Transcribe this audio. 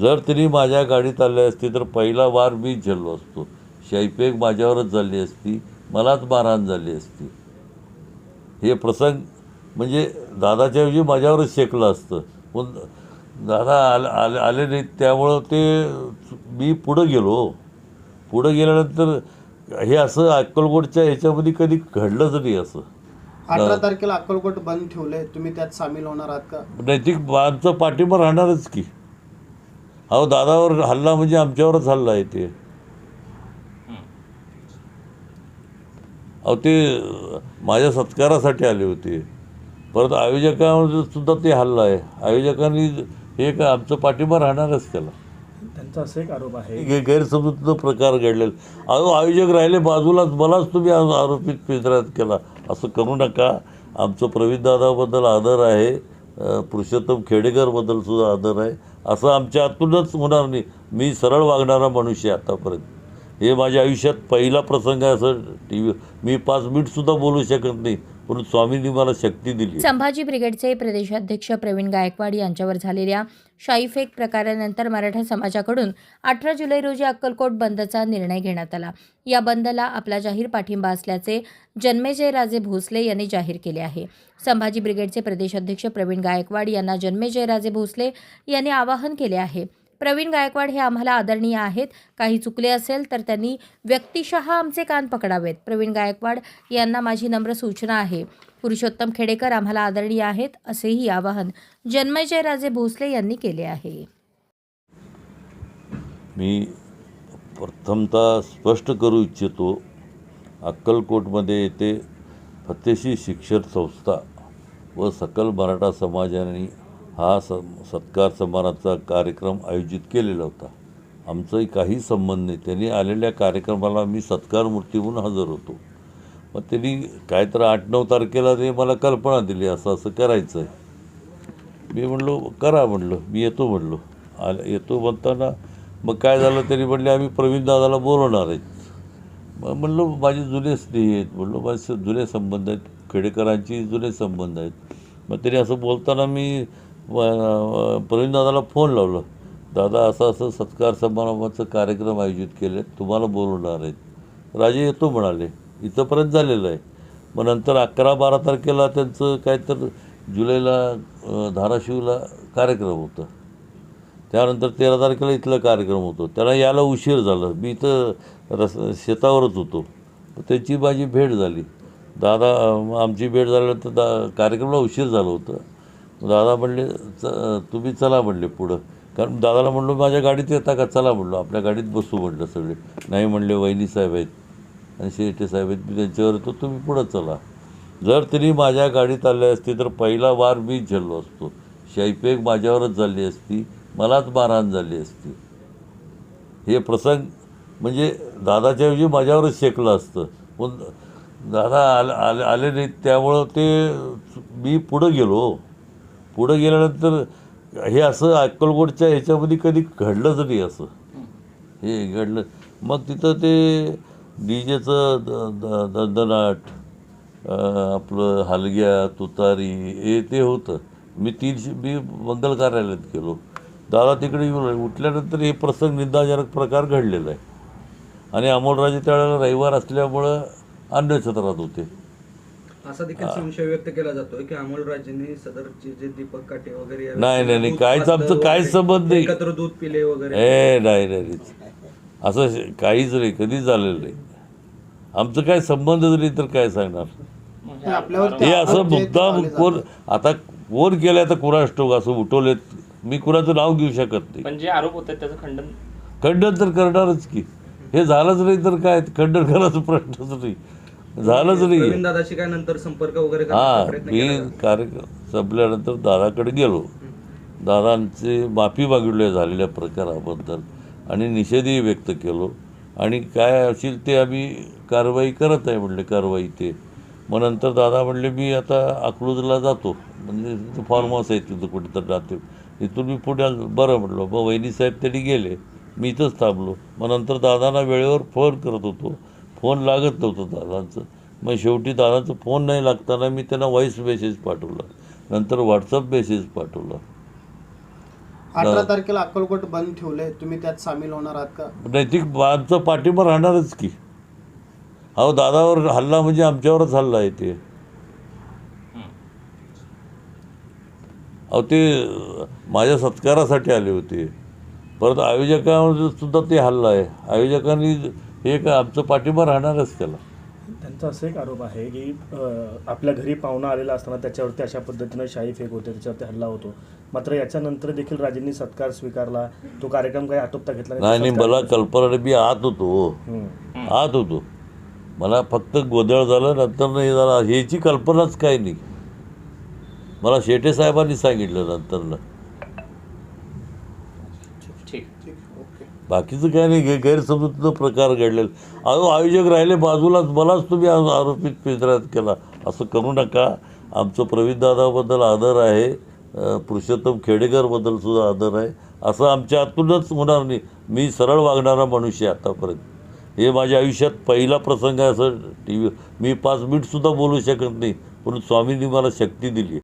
जर त्यांनी माझ्या गाडीत आले असते तर पहिला वार मीच झेललो असतो. शैपेक माझ्यावरच झाली असती मलाच मारहाण झाली असती. हे प्रसंग म्हणजे दादाच्या ऐवजी माझ्यावरच शेकलं असतं. पण दादा आले आले आले नाहीत त्यामुळं ते मी पुढं गेलो. पुढं गेल्यानंतर हे असं अक्कलकोटच्या ह्याच्यामध्ये कधी घडलंच नाही असं. अठरा तारखेला अक्कलकोट बंद ठेवलंय. तुम्ही त्यात सामील होणार आहात का? नैतिक आमचा पाठिंबा राहणारच की. अहो दादावर हल्ला म्हणजे आमच्यावरच हल्ला आहे ते. अहो ते माझ्या सत्कारासाठी आले होते. परत आयोजकांवर सुद्धा ते हल्ला आहे. आयोजकांनी हे का आमचं पाठिंबा राहणारच त्याला. त्यांचा असा एक आरोप आहे. गे गैरसमजूतनं प्रकार घडलेला. अहो आयोजक राहिले बाजूलाच मलाच तुम्ही आरोपित पिंजऱ्यात केला. असं करू नका. आमचं प्रवीणदादाबद्दल आदर आहे. पुरुषोत्तम खेडेकरबद्दल सुद्धा आदर आहे. असं आमच्या हातूनच होणार नाही. मी सरळ वागणारा मनुष्य आहे आतापर्यंत. हे माझ्या आयुष्यात पहिला प्रसंग आहे असं टी व्ही मी पाच मिनिटसुद्धा बोलू शकत नाही. म्हणून स्वामींनी मला शक्ती दिली. संभाजी ब्रिगेडचे प्रदेशाध्यक्ष प्रवीण गायकवाड यांच्यावर झालेल्या शाईफेक प्रकारानंतर मराठा समाजाकडून अठरा जुलै रोजी अक्कलकोट बंदचा निर्णय घेण्यात आला. या बंदला आपला जाहीर पाठिंबा असल्याचे जन्मेजय राजे भोसले यांनी जाहीर केले आहे. संभाजी ब्रिगेडचे प्रदेशाध्यक्ष प्रवीण गायकवाड यांना जन्मेजय राजे भोसले यांनी आवाहन केले आहे. प्रवीण गायकवाड हे आम्हाला आदरणीय आहेत. काही चुकले असेल तर त्यांनी व्यक्तिशः आमचे कान पकडावेत. प्रवीण गायकवाड यांना माझी नम्र सूचना आहे. पुरुषोत्तम खेडेकर आम्हाला आदरणीय आहेत असेही आवाहन जन्मजयराजे भोसले यांनी केले आहे. मी प्रथमतः स्पष्ट करू इच्छितो अक्कलकोटमध्ये येथे फतेशी शिक्षण संस्था व सकल मराठा समाजाने हा स सत्कार समारंभाचा कार्यक्रम आयोजित केलेला होता. आमचाही काही संबंध नाही. त्यांनी आलेल्या कार्यक्रमाला मी सत्कार मूर्ती म्हणून हजर होतो. मग त्यांनी काय तर आठ नऊ तारखेला ते मला कल्पना दिली असं असं करायचं आहे मी म्हणलो करा म्हणलं. मी येतो म्हणलो. आले येतो म्हणताना मग काय झालं तरी म्हणले आम्ही प्रवीण दादाला बोलवणार आहेत. मग म्हणलो माझे जुने स्नेही आहेत. म्हणलो माझे जुने संबंध आहेत. खेडेकरांची जुने संबंध आहेत. मग तरी असं बोलताना मी प्रवीणदादाला फोन लावलं. दादा असं असं सत्कार समारंभाचं कार्यक्रम आयोजित केले तुम्हाला बोलवणार आहेत. राजे येतो म्हणाले. इथंपर्यंत झालेलं आहे. मग नंतर अकरा बारा तारखेला त्यांचं काय तर जुलैला धाराशिवला कार्यक्रम होता. त्यानंतर तेरा तारखेला इथला कार्यक्रम होतो. त्याला यायला उशीर झाला. मी इथं रस शेतावरच होतो. त्याची माझी भेट झाली. दादा आमची भेट झाल्यानंतर दा कार्यक्रमाला उशीर झालं होतं. दादा म्हणले च तुम्ही चला म्हणले पुढं. कारण दादाला म्हणलो माझ्या गाडीत येता का? चला म्हणलो. आपल्या गाडीत बसू म्हटलं सगळे. नाही म्हणले वहिनी साहेब आहेत. आणि शेटे साहेब आहेत. मी त्यांच्यावर येतो तुम्ही पुढं चला. जर त्यांनी माझ्या गाडीत आले असते तर पहिला वार मीच झेललो असतो. शैपेक माझ्यावरच झाली असती मलाच मारहाण झाली असती. हे प्रसंग म्हणजे दादाच्या ऐवजी माझ्यावरच शेकलं असतं. पण दादा आले आले आले नाहीत त्यामुळं ते मी पुढं गेलो. पुढं गेल्यानंतर हे असं अक्कलकोटच्या ह्याच्यामध्ये कधी घडलंच नाही असं. हे घडलं. मग तिथं ते डी जेचं द द दंदनाट आपलं हलग्या तुतारी हे ते होतं. मी तीनशे मी मंगल कार्यालयात गेलो. दादा तिकडे येऊन उठल्यानंतर हे प्रसंग निंदाजनक प्रकार घडलेला आहे. आणि अमोलराजे त्यावेळेला रविवार असल्यामुळं अन्नछत्रात होते. असा देखील संशय व्यक्त केला जातोय की अमोलराजेंनी सदरचे जे दीपक काटे वगैरे नाही, नाही, नाही. काहीच आमचं काहीच वगैरे, संबंध नाही. एकत्र दूध पिले वगैरे. ए नाही नाही नाही. असं काहीच नाही कधीच झालेलं नाही. आमचं काय संबंधच नाही तर काय सांगणार? आपल्यावर हे असं मुद्दाम कोण आता कोण केलं आता कुणास ठाऊक असं उठवलेत? मी कुणाचं नाव घेऊ शकत नाही. पण जे आरोप होते त्याचं खंडन खंडन तर करणारच की. हे झालंच नाही तर काय? खंडन करायचा प्रश्नच नाही. झालंच नाही दादाशी काय नंतर संपर्क वगैरे हां मी? कार्यक्रम संपल्यानंतर दादाकडे गेलो. दादांचे माफी मागितले झालेल्या प्रकाराबद्दल आणि निषेधही व्यक्त केलो. आणि काय असेल ते आम्ही कारवाई करत आहे म्हणले कारवाई ते. मग नंतर दादा म्हणले मी आता अकलूजला जातो. म्हणजे तिथं फार्म हाऊस आहे तिथं कुठेतरी राहते. इथून मी पुढे आलो. बरं म्हटलं मग वहिनीसाहेब त्यांनी गेले. मी इथंच थांबलो. मग नंतर दादांना वेळेवर फोन करत होतो. फोन लागत नव्हतं दादांचं. मग शेवटी दादाचं फोन नाही लागताना मी त्यांना व्हॉईस मेसेज पाठवला. नंतर व्हॉट्सअप मेसेज पाठवला. अठरा तारखेला अक्कलकोट बंद ठेवलंय. तुम्ही त्यात सामील होणार आहात का? नैतिक आमचा पाठिंबा राहणारच की. अहो दादावर हल्ला म्हणजे आमच्यावरच हल्ला आहे ते. अहो ते माझ्या सत्कारासाठी आले होते. परत आयोजकांवर सुद्धा ते हल्ला आहे. आयोजकांनी हे का आमचं पाठिंबा राहणारच त्याला. त्यांचा असा एक आरोप आहे की आपल्या घरी पाहुणा आलेला असताना त्याच्यावरती अशा पद्धतीनं शाही फेक होते त्याच्यावरती हल्ला होतो. मात्र याच्यानंतर देखील राजेंनी सत्कार स्वीकारला. तो कार्यक्रम काही आटोपता घेतला नाही मला कल्पना मी आत होतो. आत होतो. मला फक्त गोंधळ झालं नंतर नाही झाला. ह्याची कल्पनाच काही नाही. मला शेटे साहेबांनी सांगितलं नंतरनं. बाकीचं काय नाही गे गैरसमजूतनं प्रकार घडलेला. अहो आयोजक राहिले बाजूलाच मलाच तुम्ही आरोपित पिंजऱ्यात केला. असं करू नका. आमचं प्रवीण दादाबद्दल आदर आहे. पुरुषोत्तम खेडेकरबद्दल सुद्धा आदर आहे. असं आमच्या हातूनच होणार नाही. मी सरळ वागणारा मनुष्य आहे आतापर्यंत. हे माझ्या आयुष्यात पहिला प्रसंग आहे असं टी व्ही मी पाच मिनिटसुद्धा बोलू शकत नाही. पण स्वामींनी मला शक्ती दिली.